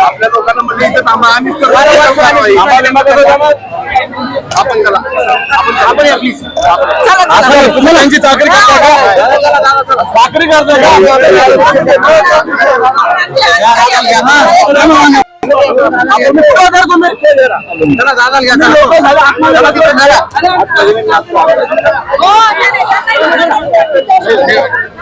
आपल्या लोकांना म्हणजे इथं थांबा आम्ही. आपण चला. आपण आपण या प्लीज तुम्ही त्यांची चाकरी करता का? चाकरी करता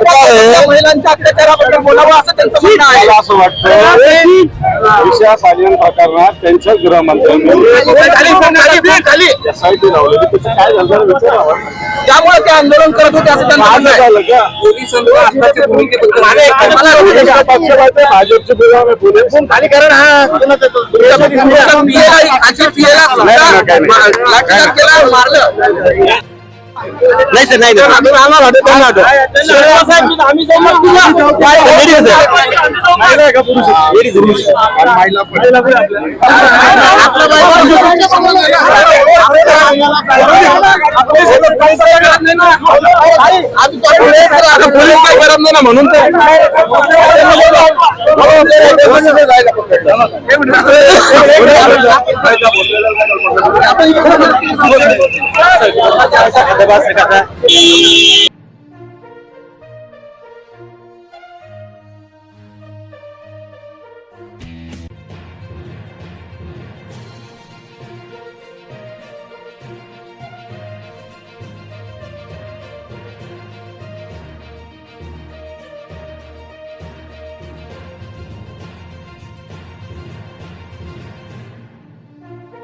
ताई, इकडे महिलांच्या अत्याचाराबद्दल बोलावं असं त्यांचं म्हणणं आहे. मला असं वाटतं दिशा सालियन प्रकरणात त्यांच्या गृहमंत्र्यांनी एसआयटी लावलेली. त्याचं काय झालं? विचारावं. त्यामुळे ते आंदोलन करत होते असं त्यांचं आज म्हणणं आहे. भाजपचे करा ना. नाही सर नाही. पोलीस काय करत नाही ना म्हणून बस, negócio da